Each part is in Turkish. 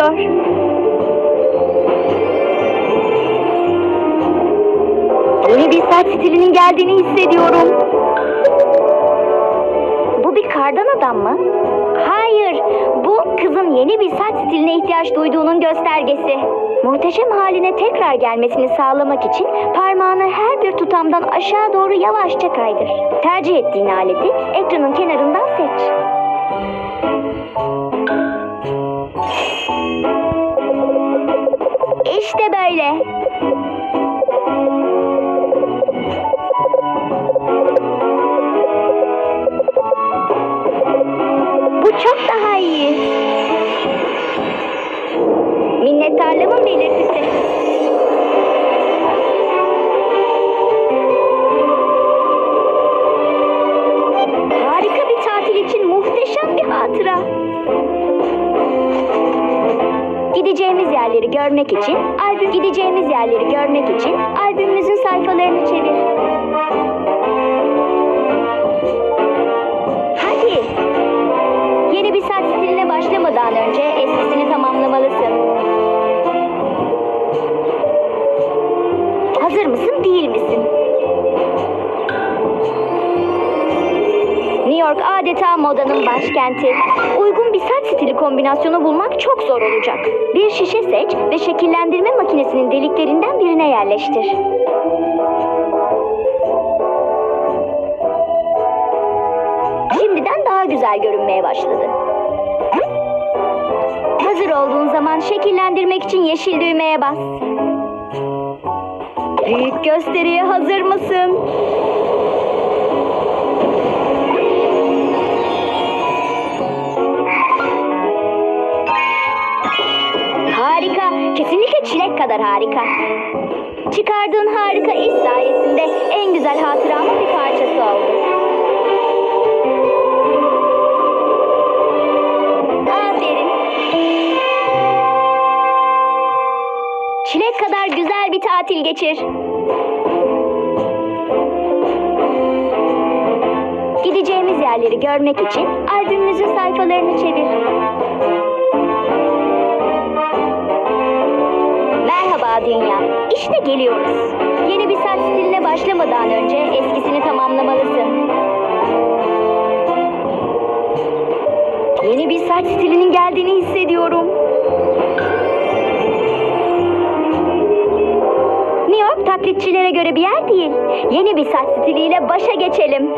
geliyor. Yeni bir saç stilinin geldiğini hissediyorum. Bu bir kardan adam mı? Hayır, bu kızın yeni bir saç stiline ihtiyaç duyduğunun göstergesi. Muhteşem haline tekrar gelmesini sağlamak için parmağını her bir tutamdan aşağı doğru yavaşça kaydır. Tercih ettiğin aleti ekranın kenarından seç. Böyle. Bu çok daha iyi. Minnettarlığımın belirtisi. Gideceğimiz yerleri görmek için, albüm gideceğimiz yerleri görmek için albümümüzün sayfalarını çevir. Hadi. Yeni bir saç stiline başlamadan önce adeta modanın başkenti. Uygun bir saç stili kombinasyonu bulmak çok zor olacak. Bir şişe seç ve şekillendirme makinesinin deliklerinden birine yerleştir. Şimdiden daha güzel görünmeye başladı. Hazır olduğun zaman şekillendirmek için yeşil düğmeye bas. Büyük gösteriye hazır mısın? Kesinlikle çilek kadar harika. Çıkardığın harika iş sayesinde en güzel hatıramın bir parçası oldu. Aferin. Çilek kadar güzel bir tatil geçir. Gideceğimiz yerleri görmek için albümümüzün sayfalarını çevir. İşte geliyoruz. Yeni bir saç stiline başlamadan önce eskisini tamamlamalısın. Yeni bir saç stilinin geldiğini hissediyorum. New York taklitçilere göre bir yer değil. Yeni bir saç stiliyle başa geçelim.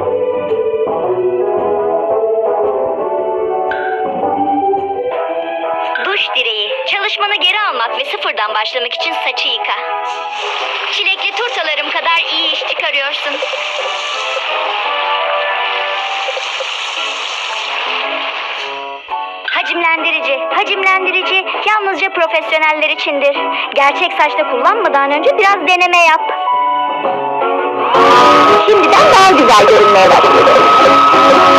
Sıfırdan başlamak için saçı yıka. Çilekli turtalarım kadar iyi iş çıkarıyorsun. Hacimlendirici. Hacimlendirici yalnızca profesyoneller içindir. Gerçek saçta kullanmadan önce biraz deneme yap. Şimdiden daha güzel görünmeye başladı.